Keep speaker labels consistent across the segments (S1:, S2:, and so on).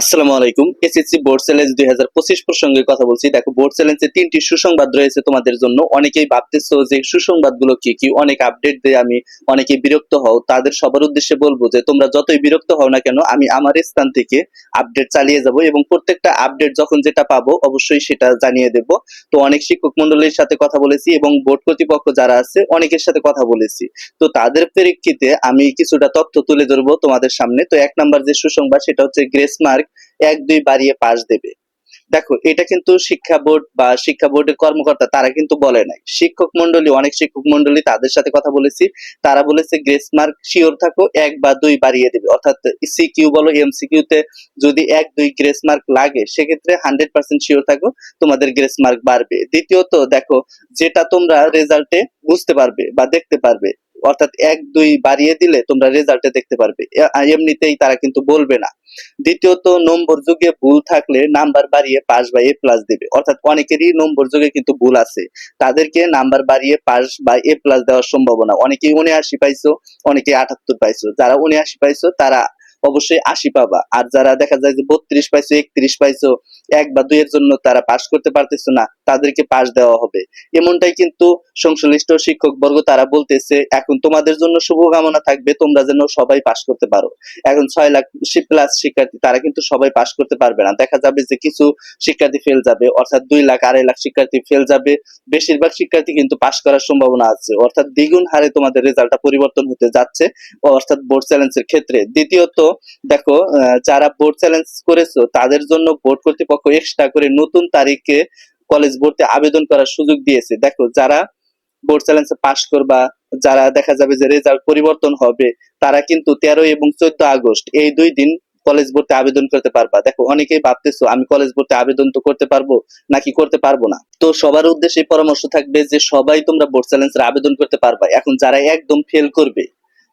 S1: আসসালামু আলাইকুম। SSC board challenge দুই হাজার পঁচিশ প্রসঙ্গে কথা বলছি। দেখো, বোর্ড চ্যালেঞ্জে তিনটি সুসংবাদ রয়েছে তোমাদের জন্য। অনেকেই ভাবতেছো যে সুসংবাদগুলো কি কি অনেক আপডেট দিয়ে আমি, অনেকে বিরক্ত হও। তাদের সবার উদ্দেশ্যে বলব যে তোমরা যতই বিরক্ত হও না কেন, আমি আমার স্থান থেকে আপডেট চালিয়ে যাব এবং প্রত্যেকটা আপডেট যখন যেটা পাবো, অবশ্যই সেটা জানিয়ে দেব। তো অনেক শিক্ষক মন্ডলীর সাথে কথা বলেছি এবং বোর্ড কর্তৃপক্ষ যারা আছে, অনেকের সাথে কথা বলেছি। তো তাদের প্রেক্ষিতে আমি কিছুটা তথ্য তুলে ধরবো তোমাদের সামনে। তো এক নাম্বার যে সুসংবাদ, সেটা হচ্ছে গ্রেস মার্ক এক, দুই বাড়িয়ে পাস দেবে। দেখো, এটা কিন্তু শিক্ষা বোর্ড বা শিক্ষা বোর্ডের কর্মকর্তা তারা কিন্তু বলে নাই। শিক্ষক মন্ডলী অনেক শিক্ষক মন্ডলী তাদের সাথে কথা বলেছি। তারা বলেছে, গ্রেস মার্ক শিওর থাকো, এক বা দুই বাড়িয়ে দেবে। অর্থাৎ সিকিউ বলো এমসিকিউ তে যদি এক, দুই গ্রেস মার্ক লাগে, সেক্ষেত্রে হান্ড্রেড পার্সেন্ট শিওর থাকো, তোমাদের গ্রেস মার্ক বাড়বে। দ্বিতীয়ত, দেখো, যেটা তোমরা রেজাল্টে বুঝতে পারবে বা দেখতে পারবে অর্থাৎ এক, দুই বাড়িয়ে দিলে তোমরা রেজাল্টে দেখতে পারবে। এমনিতেই তারা কিন্তু বলবে না। দ্বিতীয়ত, নম্বর যুগে ভুল থাকলে নাম্বার বাড়িয়ে পাস বা এ প্লাস দেবে। অর্থাৎ অনেকেরই নম্বর যুগে কিন্তু ভুল আছে। তাদেরকে নাম্বার বাড়িয়ে পাস বা এ প্লাস দেওয়ার সম্ভাবনা। অনেকেই উনআশি পাইছো অনেকে আটাত্তর পাইছো। যারা উনিআশি পাইছো, তারা অবশ্যই আশি পাবা। আর যারা দেখা যায় যে বত্রিশ পাইছো, একত্রিশ পাইছো, এক বা দুইয়ের জন্য তারা পাস করতে পারতেছো না, তাদেরকে পাস দেওয়া হবে। এমনটাই কিন্তু সংশ্লিষ্ট শিক্ষক বর্গ তারা বলতেছে, এখন তোমাদের জন্য শুভকামনা থাকবে, তোমরা যেন সবাই পাস করতে পারো। এখন ছয় লাখ প্লাস শিক্ষার্থী, তারা কিন্তু সবাই পাস করতে পারবে না। দেখা যাবে যে কিছু শিক্ষার্থী ফেল যাবে, অর্থাৎ দুই লাখ, আড়াই লাখ শিক্ষার্থী ফেল যাবে। বেশিরভাগ শিক্ষার্থী কিন্তু পাশ করার সম্ভাবনা আছে। অর্থাৎ দ্বিগুণ হারে তোমাদের রেজাল্টটা পরিবর্তন হতে যাচ্ছে, অর্থাৎ বোর্ড চ্যালেঞ্জের ক্ষেত্রে। দ্বিতীয়ত দেখো যারা বোর্ড চ্যালেঞ্জ করেছ, তাদের জন্য বোর্ড কর্তৃপক্ষ এক্সট্রা করে নতুন তারিখে কলেজ ভর্তি আবেদন করার সুযোগ দিয়েছে। দেখো, যারা বোর্ড চ্যালেঞ্জে পাশ করবা, যারা দেখা যাবে যে রেজাল্ট পরিবর্তন হবে, তারা কিন্তু তেরো এবং চোদ্দ আগস্ট এই দুই দিন কলেজ ভর্তি আবেদন করতে পারবা। দেখো, অনেকেই ভাবতেছো, আমি কলেজ ভর্তি আবেদন তো করতে পারব, নাকি করতে পারব না। তো সবার উদ্দেশ্যে পরামর্শ থাকবে যে সবাই তোমরা বোর্ড চ্যালেঞ্জের আবেদন করতে পারবা। এখন যারা একদম ফেল করবে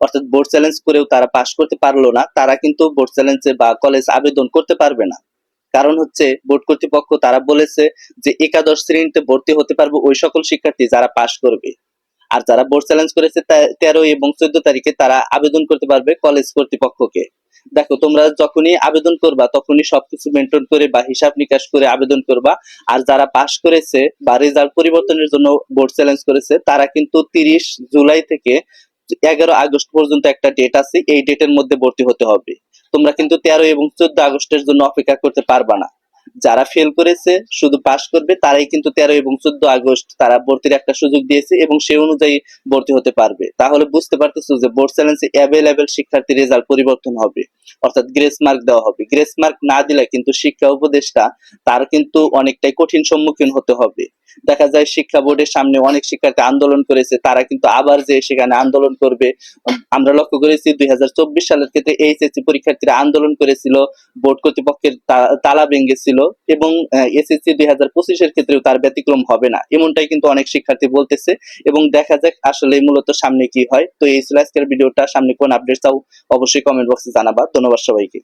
S1: অর্থাৎ বোর্ড চ্যালেঞ্জ করেও তারা পাশ করতে পারল না, তারা কিন্তু বোর্ড চ্যালেঞ্জে বা কলেজ আবেদন করতে পারবে না। কারণ হচ্ছে বোর্ড কর্তৃপক্ষ তারা বলেছে যে একাদশ শ্রেণীতে ভর্তি হতে পারবে ওই সকল শিক্ষার্থী যারা পাশ করবে। আর যারা বোর্ড চ্যালেঞ্জ করেছে তেরো এবং চোদ্দ তারিখে তারা আবেদন করতে পারবে কলেজ কর্তৃপক্ষকে। দেখো, তোমরা যখনই আবেদন করবা, তখনই সবকিছু মেনটেন করে বা হিসাব নিকাশ করে আবেদন করবা। আর যারা পাশ করেছে বা রেজাল্ট পরিবর্তনের জন্য বোর্ড চ্যালেঞ্জ করেছে, তারা কিন্তু তিরিশ জুলাই থেকে এগারো আগস্ট পর্যন্ত একটা ডেট আছে, এই ডেটের মধ্যে ভর্তি হতে হবে। তোমরা কিন্তু তেরো এবং চোদ্দ আগস্টের জন্য অপেক্ষা করতে পারবা না। যারা ফেল করেছে, শুধু পাশ করবে, তারাই কিন্তু তেরো এবং চোদ্দ আগস্ট তারা ভর্তির একটা সুযোগ দিয়েছে এবং সেই অনুযায়ী ভর্তি হতে পারবে। তাহলে বুঝতে পারতেছো যে বোর্ড চ্যালেঞ্জে অ্যাভেলেবেল শিক্ষার্থী রেজাল্ট পরিবর্তন হবে, অর্থাৎ গ্রেস মার্ক দেওয়া হবে। গ্রেস মার্ক না দিলে কিন্তু শিক্ষা উপদেষ্টা তার কিন্তু অনেকটাই কঠিন সম্মুখীন হতে হবে। দেখা যায় শিক্ষা বোর্ডের সামনে অনেক শিক্ষার্থী আন্দোলন করেছে, তারা কিন্তু আবার যে সেখানে আন্দোলন করবে। আমরা লক্ষ্য করেছি দুই সালের ক্ষেত্রে এইচএসসি পরীক্ষার্থীরা আন্দোলন করেছিল, বোর্ড কর্তৃপক্ষের তালা ভেঙেছিল এবং এসএসসি দুই হাজার পঁচিশের ক্ষেত্রেও তার ব্যতিক্রম হবে না। এমনটাই কিন্তু অনেক শিক্ষার্থী বলতেছে এবং দেখা যাক আসলে মূলত সামনে কি হয়। তো এই ছিল আজকের ভিডিওটা। সামনে কোন আপডেট চাও অবশ্যই কমেন্ট বক্সে জানাবা। ধন্যবাদ সবাইকে।